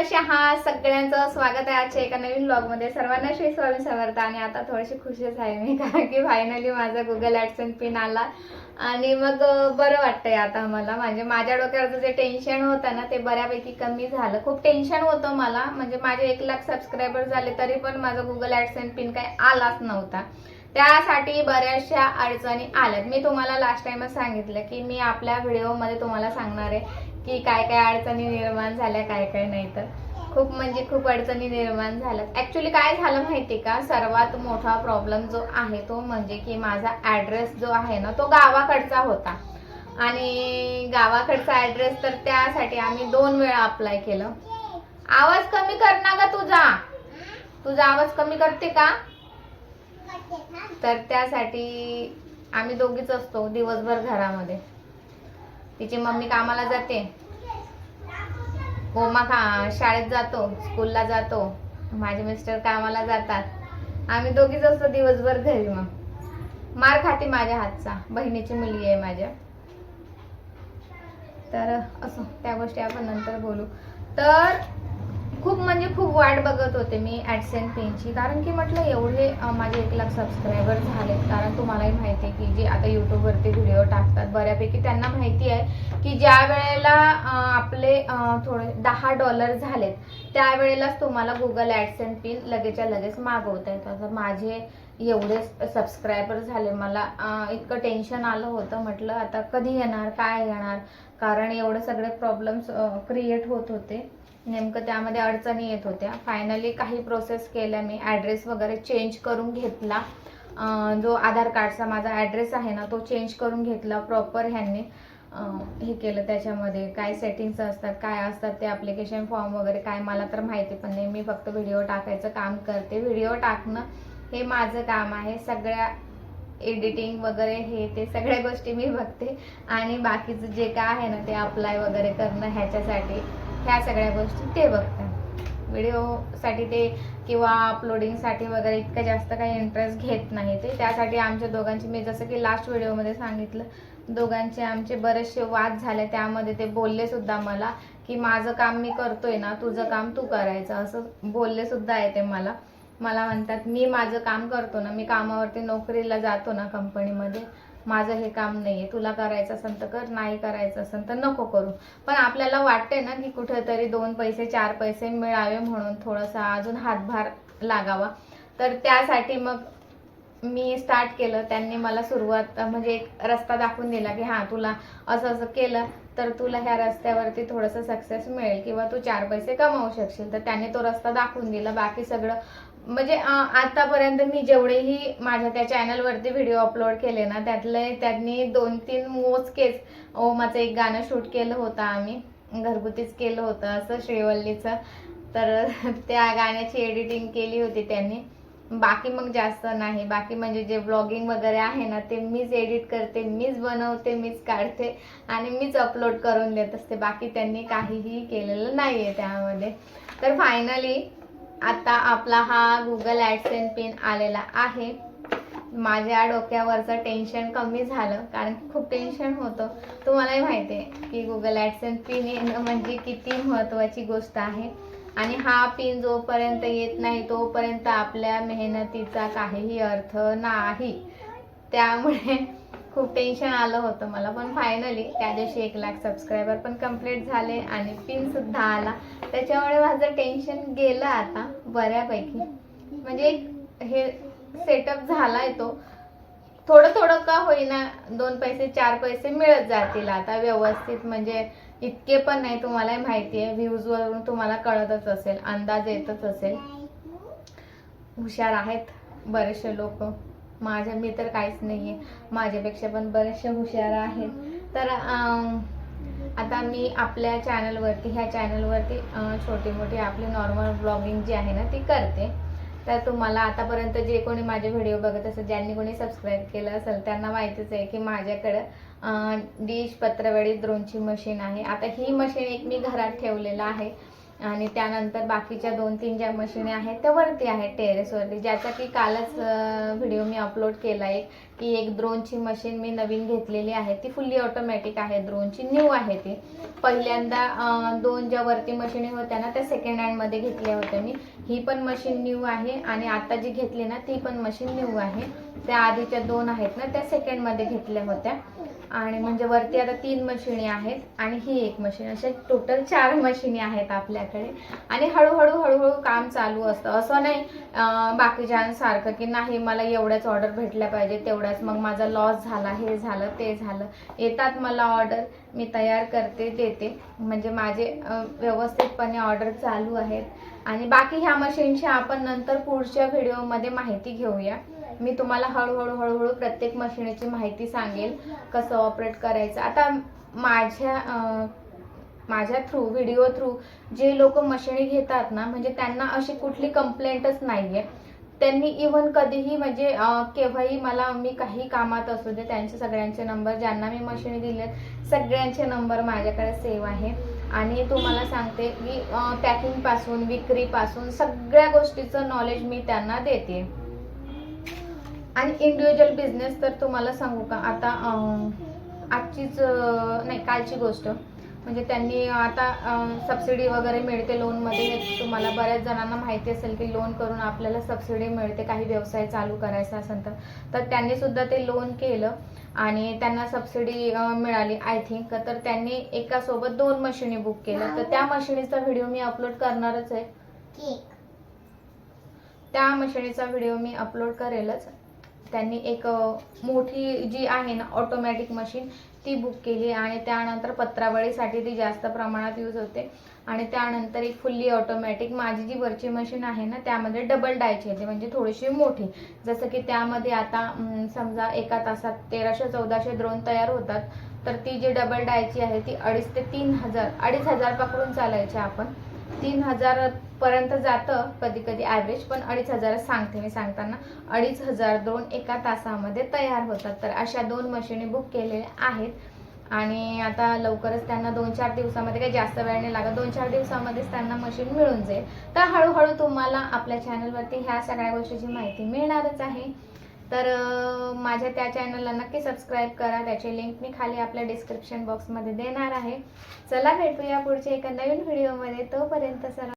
कसे आहात? सगळ्यांचं स्वागत आहे आजच्या एका नवीन ब्लॉगमध्ये सर्वांना श्री स्वामी समर्थ आणि आता थोडीशी खुशीच आहे मी कारण की फायनली माझा गुगल ॲडसन पिन आला. आणि मग बरं वाटतंय आता मला म्हणजे माझ्या डोक्यावरचं जे टेन्शन होतं ना ते बऱ्यापैकी कमी झालं. खूप टेन्शन होतं मला. म्हणजे माझे एक लाख सबस्क्रायबर झाले तरी पण माझा गुगल ॲडसन पिन काही आलाच नव्हता. त्यासाठी बऱ्याचशा अडचणी आल्यात. मी तुम्हाला लास्ट टाइमच सांगितलं की मी आपल्या व्हिडिओमध्ये तुम्हाला सांगणार आहे की काय काय अडचणी निर्माण झाल्या काय काय नाही तर. खूप म्हणजे खूप अडचणी निर्माण झाल्या. ऍक्च्युली काय झालं माहिती का? सर्वात मोठा प्रॉब्लेम जो आहे तो म्हणजे की माझा ऍड्रेस जो आहे ना तो गावाकडचा होता. आणि गावाकडचा ऍड्रेस तर त्यासाठी आम्ही दोन वेळा अप्लाय केलं. आवाज कमी कर ना ग तुझा. तुझा आवाज कमी करते का? तर त्यासाठी आम्ही दोघीच असतो दिवसभर घरामध्ये. तिची मम्मी कामाला जाते. हो, गोमा का शाळेत जातो स्कूलला जातो. माझे मिस्टर कामाला जातात. आम्ही दोघीच असतो दिवसभर घरी मग. मार खाते माझ्या हातचा. बहिणीची मुलगी आहे माझ्या. तर असं त्या गोष्टी आपण नंतर बोलू. तर खूप म्हणजे खूप वाट बघत होते मी ॲडसेन पेनची कारण की म्हटलं एवढे माझे एक लाख सबस्क्रायबर झालेत. कारण तुम्हालाही माहिती आहे की जे आता यूट्यूबवरती व्हिडिओ टाकतात बऱ्यापैकी त्यांना माहिती आहे की ज्या वेळेला आपले थोडे दहा डॉलर झालेत त्यावेळेलाच तुम्हाला गुगल ॲडसेन पिन लगेचच्या लगेच मागवता येतं तर माझे एवढे सबस्क्रायबर झाले मला इतकं टेन्शन आलं होतं. म्हटलं आता कधी येणार? काय येणार? कारण एवढे सगळे प्रॉब्लेम्स क्रिएट होत होते. नेमकं त्यामध्ये अडचणी येत होत्या. फायनली काही प्रोसेस केल्या. मी ॲड्रेस वगैरे चेंज करून घेतला. जो आधार कार्डचा माझा ॲड्रेस आहे ना तो चेंज करून घेतला प्रॉपर ह्यांनी. हे केलं त्याच्यामध्ये. काय सेटिंग्स असतात काय असतात ते ॲप्लिकेशन फॉर्म वगैरे काय मला तर माहिती पण नाही. मी फक्त व्हिडिओ टाकायचं काम करते. व्हिडिओ टाकणं हे माझं काम आहे. सगळ्या एडिटिंग वगैरे हे ते सगळ्या गोष्टी मी बघते. आणि बाकीचं जे काय आहे ना ते अप्लाय वगैरे करणं ह्याच्यासाठी. ह्या सगळ्या गोष्टी ते बघतात. व्हिडिओसाठी ते किंवा अपलोडिंगसाठी वगैरे इतकं जास्त काही इंटरेस्ट घेत नाही ते. त्यासाठी आमच्या दोघांची मी जसं की लास्ट व्हिडिओमध्ये सांगितलं दोघांचे आमचे बरेचसे वाद झाले. त्यामध्ये ते बोलले सुद्धा मला की माझं काम मी करतोय ना तुझं काम तू करायचं. असं बोलले सुद्धा आहे ते मला. मला म्हणतात मी माझं काम करतो ना मी कामावरती नोकरीला जातो ना कंपनीमध्ये माझं हे काम नाहीये तुला करायचं असेल तर कर नाही करायचं असेल तर नको करू. पण आपल्याला वाटते ना की कुठेतरी दोन पैसे चार पैसे मिळावे म्हणून थोडासा अजून हातभार लागावा. तर त्यासाठी मग मी स्टार्ट केलं. त्यांनी मला सुरुवात म्हणजे एक रस्ता दाखवून दिला की हां तुला असं असं केलं तर तुला ह्या रस्त्यावरती थोडंसं सक्सेस मिळेल किंवा तू चार पैसे कमावू शकशील. तर त्यांनी तो रस्ता दाखवून दिला. बाकी सगळं म्हणजे आतापर्यंत मी जेवढेही माझ्या त्या चॅनलवरती व्हिडिओ अपलोड केले ना त्यातले त्यांनी दोन तीन मोजकेच ओमाचं एक गाणं शूट केलं होतं आम्ही घरगुतीच केलं होतं असं श्रीवल्लीचं. तर त्या गाण्याची एडिटिंग केली होती त्यांनी. बाकी मग जास्त नाही. बाकी म्हणजे जे ब्लॉगिंग वगैरे आहे ना ते मीच एडिट करते मीच बनवते मीच काढते आणि मीच अपलोड करून देत असते. बाकी त्यांनी काहीही केलेलं नाही आहे त्यामध्ये. तर फायनली आता आपला हा गुगल ॲडसेन पिन आलेला आहे. माझ्या डोक्यावरचं टेन्शन कमी झालं कारण की खूप टेन्शन होतं. तुम्हालाही माहिती आहे की गुगल ॲडसेन पिन येणं म्हणजे किती महत्त्वाची गोष्ट आहे. आणि हा पिन जोपर्यंत येत नाही तोपर्यंत आपल्या मेहनतीचा काहीही अर्थ नाही. त्यामुळे खूप टेन्शन आलं होतं मला पण फायनली त्या दिवशी एक लाख सबस्क्रायबर पण कंप्लीट झाले आणि पिन सुद्धा आला. त्याच्यामुळे माझं टेन्शन गेलं आता बऱ्यापैकी. म्हणजे एक हे सेटअप झालाय तो. थोडं थोडं का होईना दोन पैसे चार पैसे मिळत जातील आता व्यवस्थित. म्हणजे इतके पण नाही तुम्हाला माहिती आहे व्ह्यूज वरून तुम्हाला कळतच असेल अंदाज येतच असेल. हुशार आहेत बरेचसे लोक. माझ्या मी तर काहीच नाहीये. माझ्यापेक्षा पण बरेचसे हुशार आहेत. तर आता मी आपल्या चॅनलवरती ह्या चॅनलवरती छोटी मोठी आपली नॉर्मल ब्लॉगिंग जी आहे ना ती करते. तर तुम्हाला आतापर्यंत जे कोणी माझे व्हिडिओ बघत असेल ज्यांनी कोणी सबस्क्राईब केलं असेल त्यांना माहितीच आहे की माझ्याकडं डिश पत्रवडी द्रोणची मशीन आहे. आता ही मशीन एक मी घरात ठेवलेलं आहे. आणि त्यानंतर बाकीच्या दोन तीन ज्या मशीनी आहेत त्या वरती आहेत टेरेसवरती ज्याचा की कालच व्हिडिओ मी अपलोड केला आहे की एक द्रोनची मशीन मी नवीन घेतलेली आहे. ती फुल्ली ऑटोमॅटिक आहे द्रोनची न्यू आहे ती. पहिल्यांदा दोन ज्या वरती मशिनी होत्या ना त्या सेकंड हँडमध्ये घेतल्या होत्या मी. ही पण मशीन न्यू आहे आणि आता जी घेतली ना ती पण मशीन न्यू आहे. त्या आधीच्या दोन आहेत ना त्या सेकंडमध्ये घेतल्या होत्या. आणि म्हणजे वरती आता तीन मशिनी आहेत आणि ही एक मशीन. अशा टोटल चार मशिनी आहेत आपल्याकडे. आणि हळूहळू हळूहळू काम चालू असतं. असं नाही बाकीच्यांसारखं की नाही मला एवढ्याच ऑर्डर भेटल्या पाहिजे तेवढ्याच. मग माझा लॉस झाला हे झालं ते झालं. येतात मला ऑर्डर मी तयार करते देते. म्हणजे माझे व्यवस्थितपणे ऑर्डर चालू आहेत. आणि बाकी ह्या मशीनची आपण नंतर पुढच्या व्हिडिओमध्ये माहिती घेऊया. मी तुम्हाला हळूहळू हळूहळू प्रत्येक मशीनीची माहिती सांगेल कसं ऑपरेट करायचं. आता माझ्या माझ्या थ्रू व्हिडिओ थ्रू जे लोक मशिनी घेतात ना म्हणजे त्यांना अशी कुठली कंप्लेंटच नाहीये. त्यांनी इव्हन कधीही म्हणजे केव्हाही मला मी काही कामात असू दे त्यांचे सगळ्यांचे नंबर ज्यांना मी मशिनी दिलेत सगळ्यांचे नंबर माझ्याकडे सेव्ह आहे. आणि तुम्हाला सांगते की पॅकिंगपासून विक्रीपासून सगळ्या गोष्टीचं नॉलेज मी त्यांना देते. आणि इंडिव्हिज्युअल बिझनेस तर तुम्हाला सांगू का? आता आजचीच नाही कालची गोष्ट. म्हणजे त्यांनी आता सबसिडी वगैरे मिळते लोनमध्ये तुम्हाला बऱ्याच जणांना माहिती असेल की लोन करून आपल्याला सबसिडी मिळते काही व्यवसाय चालू करायचा असेल तर. तर त्यांनी सुद्धा ते लोन केलं आणि त्यांना सबसिडी मिळाली आय थिंक तर त्यांनी एकासोबत दोन मशिनी बुक केल्या. तर त्या मशिनीचा व्हिडिओ मी अपलोड करणारच आहे. त्या मशिनीचा व्हिडिओ मी अपलोड करेलच. त्यांनी एक मोठी जी आहे ना ऑटोमॅटिक मशीन ती बुक केली आणि त्यानंतर पत्रावळीसाठी ती जास्त प्रमाणात यूज होते. आणि त्यानंतर एक फुल्ली ऑटोमॅटिक माझी जी वरची मशीन आहे ना त्यामध्ये डबल डायची येते म्हणजे थोडीशी मोठी. जसं की त्यामध्ये आता समजा एका तासात तेराशे चौदाशे ड्रोन तयार होतात तर ती जी डबल डायची आहे ती अडीच ते तीन हजार अडीच हजार पकडून चालायची आपण. तीन हजार पर्यंत जातं कधी कधी ॲव्हरेज पण अडीच हजार सांगते मी सांगताना. अडीच हजार दोन एका तासामध्ये तयार होतात. तर अशा दोन मशिनी बुक केलेल्या आहेत. आणि आता लवकरच त्यांना दोन चार दिवसामध्ये काही जास्त वेळ नाही लागत. दोन चार दिवसामध्येच त्यांना मशीन मिळून जाईल. तर हळूहळू तुम्हाला आपल्या चॅनलवरती ह्या सगळ्या गोष्टीची माहिती मिळणारच आहे. तर माझ्या त्या चॅनलला नक्की सबस्क्राईब करा. त्याची लिंक मी खाली आपल्या डिस्क्रिप्शन बॉक्समध्ये देणार आहे. चला भेटूया पुढच्या एका नवीन व्हिडिओमध्ये तोपर्यंत सर्व